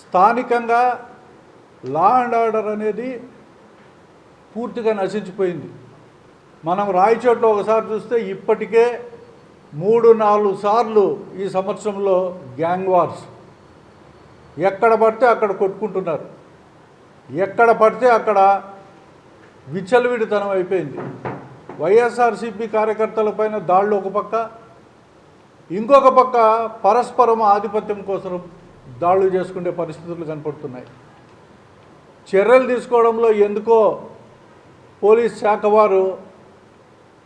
స్థానికంగా law and order అనేది పూర్తిగా నశించిపోయింది. మనం రాయచోట్ల ఒకసారి చూస్తే ఇప్పటికే మూడు నాలుగు సార్లు ఈ సంవత్సరంలో గ్యాంగ్ వార్స్. ఎక్కడ పడితే అక్కడ కొట్టుకుంటున్నారు. ఎక్కడ పడితే అక్కడ విచ్చలవిడితనం అయిపోయింది. వైఎస్ఆర్సీపీ కార్యకర్తలపైన దాళ్ళు ఒక పక్క ఇంకొక పక్క పరస్పరం ఆధిపత్యం కోసం దాడులు చేసుకునే పరిస్థితులు కనపడుతున్నాయి. చర్యలు తీసుకోవడంలో ఎందుకో పోలీస్ శాఖ వారు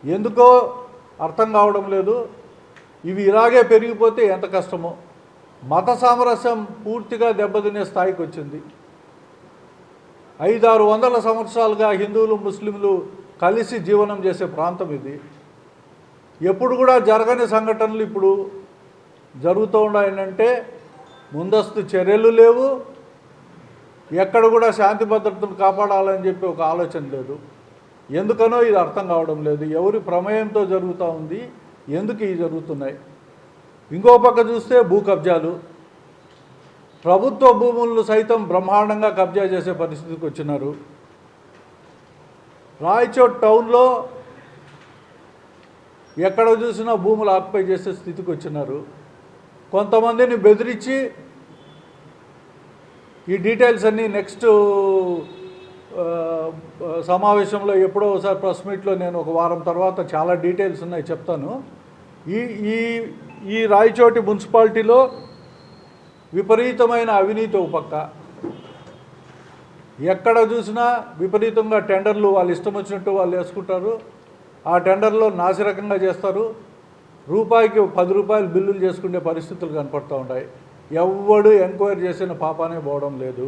ఎందుకో అర్థం కావడం లేదు. ఇవి ఇలాగే పెరిగిపోతే ఎంత కష్టమో. మత సామరస్యం పూర్తిగా దెబ్బతినే స్థాయికి వచ్చింది. ఐదారు వందల సంవత్సరాలుగా హిందువులు ముస్లింలు కలిసి జీవనం చేసే ప్రాంతం ఇది. ఎప్పుడు కూడా జరగని సంఘటనలు ఇప్పుడు జరుగుతూ ఉన్నాయనంటే ముందస్తు చర్యలు లేవు. ఎక్కడ కూడా శాంతి భద్రతను కాపాడాలని చెప్పి ఒక ఆలోచన లేదు. ఎందుకనో ఇది అర్థం కావడం లేదు. ఎవరి ప్రమేయంతో జరుగుతూ ఉంది ఎందుకు ఇవి జరుగుతున్నాయి? ఇంకో పక్క చూస్తే భూ కబ్జాలు. ప్రభుత్వ భూములను సైతం బ్రహ్మాండంగా కబ్జా చేసే పరిస్థితికి వచ్చినారు. రాయచోట్ టౌన్లో ఎక్కడ చూసినా భూములు ఆక్యుపై చేసే స్థితికి వచ్చినారు. కొంతమందిని బెదిరించి ఈ డీటెయిల్స్ అన్నీ నెక్స్ట్ సమావేశంలో ఎప్పుడో ఒకసారి ప్రెస్ మీట్లో నేను ఒక వారం తర్వాత చాలా డీటెయిల్స్ ఉన్నాయి చెప్తాను. ఈ ఈ ఈ రాయచోటి మున్సిపాలిటీలో విపరీతమైన అవినీతి ఒక పక్క. ఎక్కడ చూసినా విపరీతంగా టెండర్లు వాళ్ళు ఇష్టం వచ్చినట్టు వాళ్ళు వేసుకుంటారు. ఆ టెండర్లో నాసిరకంగా చేస్తారు. రూపాయికి పది రూపాయలు బిల్లులు చేసుకునే పరిస్థితులు కనపడుతూ ఉంటాయి ఎవ్వడు ఎంక్వైరీ చేసిన పాపానే పోవడం లేదు.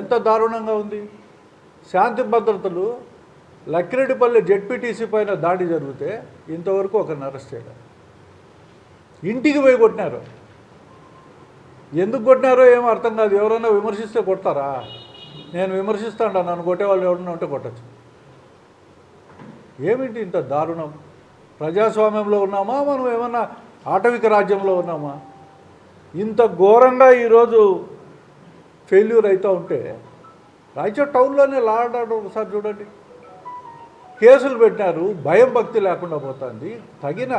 ఎంత దారుణంగా ఉంది. శాంతి భద్రతలు లక్కిరెడ్డిపల్లి జెడ్పీటీసీ పైన దాడి జరిగితే ఇంతవరకు ఒకరిని అరెస్ట్ చేయలేదు ఇంటికి పోయి కొట్టినారు. ఎందుకు కొట్టినారో ఏమో అర్థం కాదు. ఎవరైనా విమర్శిస్తే కొడతారా? నేను విమర్శిస్తాను నన్ను కొట్టేవాళ్ళు ఎవరైనా ఉంటే కొట్టచ్చు. ఏమిటి ఇంత దారుణం? ప్రజాస్వామ్యంలో ఉన్నామా? మనం ఏమన్నా ఆటవిక రాజ్యంలో ఉన్నామా? ఇంత ఘోరంగా ఈరోజు ఫెయిల్యూర్ అవుతూ ఉంటే రాయచూర్ టౌన్లోనే లాడాడు ఒకసారి చూడండి. కేసులు పెట్టినారు భయం భక్తి లేకుండా పోతుంది. తగిన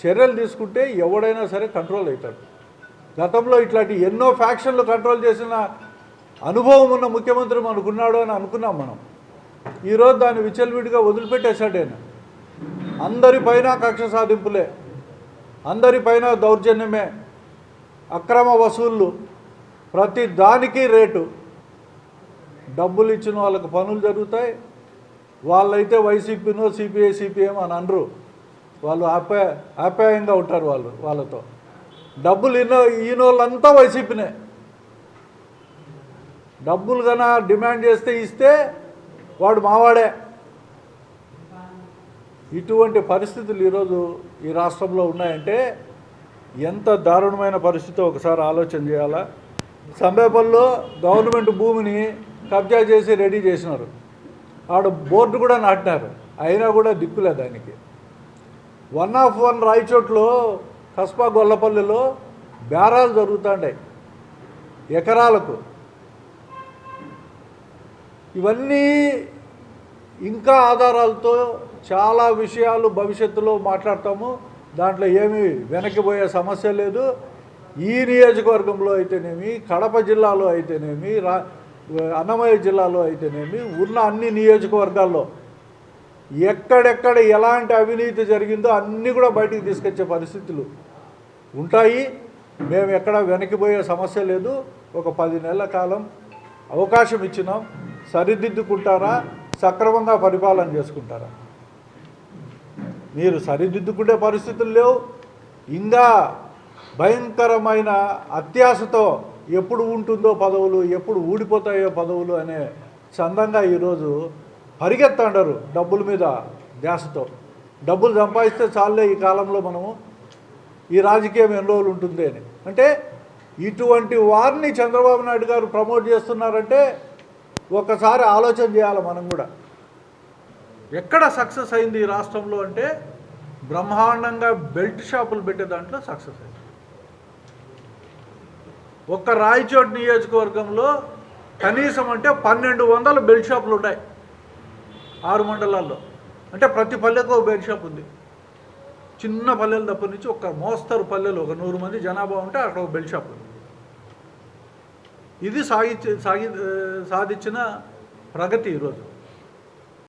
చర్యలు తీసుకుంటే ఎవడైనా సరే కంట్రోల్ అవుతాడు. గతంలో ఇట్లాంటి ఎన్నో ఫ్యాక్షన్లు కంట్రోల్ చేసిన అనుభవం ఉన్న ముఖ్యమంత్రి మనకున్నాడు అని అనుకున్నాం మనం. ఈరోజు దాన్ని విచ్చలవిడిగా వదిలిపెట్టేశాడు ఆయన. అందరిపైన కక్ష సాధింపులే. అందరిపైన దౌర్జన్యమే. అక్రమ వసూళ్ళు ప్రతి దానికి రేటు. డబ్బులు ఇచ్చిన వాళ్ళకి పనులు జరుగుతాయి. వాళ్ళైతే వైసీపీనో సిపిఐ సిపిఎం అని అనరు. వాళ్ళు ఆప్యాయ ఆప్యాయంగా ఉంటారు వాళ్ళు వాళ్ళతో. డబ్బులు ఇన్నో ఈనోళ్ళంతా వాళ్ళంతా వైసీపీనే. డబ్బులు కన్నా డిమాండ్ చేస్తే ఇస్తే వాడు మావాడే. ఇటువంటి పరిస్థితులు ఈరోజు ఈ రాష్ట్రంలో ఉన్నాయంటే ఎంత దారుణమైన పరిస్థితి ఒకసారి ఆలోచన చేయాలా? సమీపంలో గవర్నమెంట్ భూమిని కబ్జా చేసి రెడీ చేసినారు. ఆడ బోర్డు కూడా నాటినారు. అయినా కూడా దిక్కులే దానికి. వన్ ఆఫ్ వన్ రాయచోట్లో కస్బా గొల్లపల్లిలో బేరాలు జరుగుతుంటాయి ఎకరాలకు. ఇవన్నీ ఇంకా ఆధారాలతో చాలా విషయాలు భవిష్యత్తులో మాట్లాడతాము. దాంట్లో ఏమీ వెనక్కిపోయే సమస్య లేదు. ఈ నియోజకవర్గంలో అయితేనేమి కడప జిల్లాలో అయితేనేమి రా అన్నమయ్య జిల్లాలో అయితేనేమి ఉన్న అన్ని నియోజకవర్గాల్లో ఎక్కడెక్కడ ఎలాంటి అవినీతి జరిగిందో అన్నీ కూడా బయటికి తీసుకొచ్చే పరిస్థితులు ఉంటాయి. మేము ఎక్కడ వెనక్కిపోయే సమస్య లేదు. ఒక పది నెలల కాలం అవకాశం ఇచ్చినాం. సరిదిద్దుకుంటారా? సక్రమంగా పరిపాలన చేసుకుంటారా? మీరు సరిదిద్దుకునే పరిస్థితులు లేవు. ఇంకా భయంకరమైన అత్యాశతో ఎప్పుడు ఉంటుందో పదవులు ఎప్పుడు ఊడిపోతాయో పదవులు అనే చందంగా ఈరోజు పరిగెత్తండరు డబ్బుల మీద ధ్యాసతో. డబ్బులు సంపాదిస్తే చాలే ఈ కాలంలో మనము. ఈ రాజకీయం ఎన్ని రోజులు ఉంటుంది అని. అంటే ఇటువంటి వారిని చంద్రబాబు నాయుడు గారు ప్రమోట్ చేస్తున్నారంటే ఒకసారి ఆలోచన చేయాలి మనం కూడా. ఎక్కడ సక్సెస్ అయింది ఈ రాష్ట్రంలో అంటే బ్రహ్మాండంగా బెల్ట్ షాపులు పెట్టే దాంట్లో సక్సెస్ అయింది. ఒక్క రాయచోటి నియోజకవర్గంలో కనీసం అంటే పన్నెండు వందల బెల్ట్ షాపులు ఉన్నాయి ఆరు మండలాల్లో. అంటే ప్రతి పల్లెకు ఒక బెల్ట్ షాప్ ఉంది. చిన్న పల్లెలు తప్ప నుంచి ఒక మోస్తరు పల్లెలు ఒక నూరు మంది జనాభా ఉంటే అక్కడ ఒక బెల్ట్ షాప్ ఉంది. ఇది సాగి సాగి సాధించిన ప్రగతి ఈరోజు.